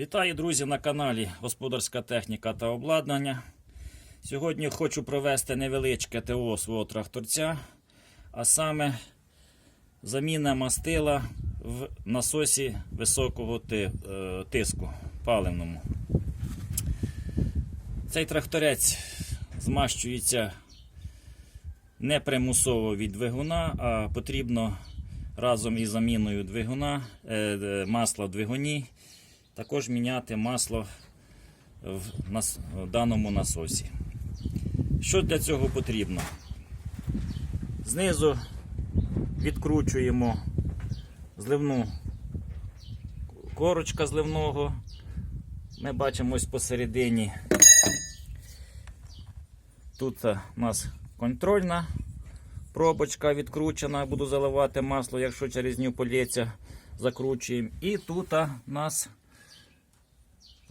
Вітаю, друзі, на каналі Господарська техніка та обладнання. Сьогодні хочу провести невеличке ТО свого тракторця, а саме заміна мастила в насосі високого е, тиску паливному. Цей тракторець змащується не примусово від двигуна, а потрібно разом із заміною двигуна, е, е, масла в двигуні також міняти масло в, нас, в даному насосі. Що для цього потрібно? Знизу відкручуємо зливну корочка зливного. Ми бачимо ось посередині. Тут у нас контрольна пробочка відкручена, буду заливати масло, якщо через нього полється, закручуємо. І тут у нас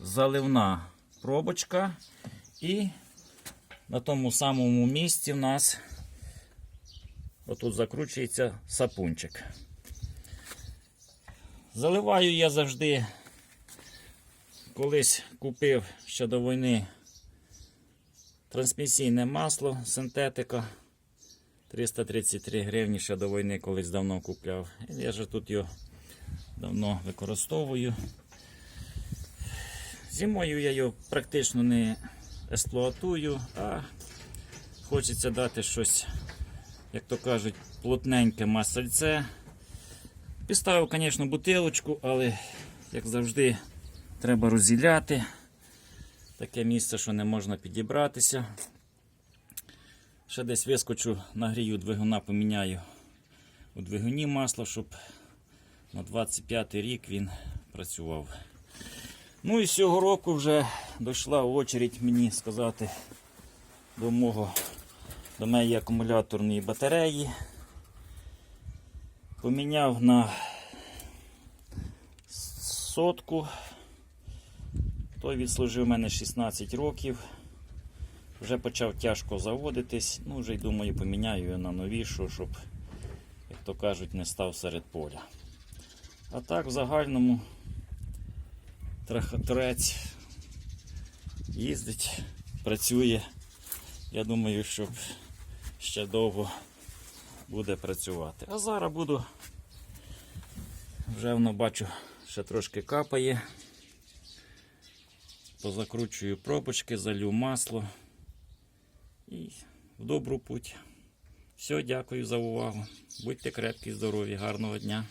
заливна пробочка. І на тому самому місці в нас отут закручується сапунчик. Заливаю я завжди, колись купив ще до війни трансмісійне масло синтетика. 333 гривні ще до війни колись давно купляв. Я ж тут його давно використовую. Зимою я його практично не експлуатую, а хочеться дати щось, як то кажуть, плотненьке масельце. Підставив, звісно, бутилочку, але, як завжди, треба розділяти. Таке місце, що не можна підібратися. Ще десь вискочу, нагрію двигуна, поміняю у двигуні масло, щоб на 25 рік він працював. Ну і цього року вже дійшла очередь мені сказати до мого до моєї акумуляторної батареї. Поміняв на сотку. Той відслужив мене 16 років. Вже почав тяжко заводитись. Ну, вже й думаю, поміняю його на новішу, щоб, як то кажуть, не став серед поля. А так, в загальному тракторець їздить, працює. Я думаю, що ще довго буде працювати. А зараз буду, вже воно бачу, ще трошки капає. Позакручую пробочки, залю масло і в добру путь. Все, дякую за увагу. Будьте крепкі, здорові, гарного дня.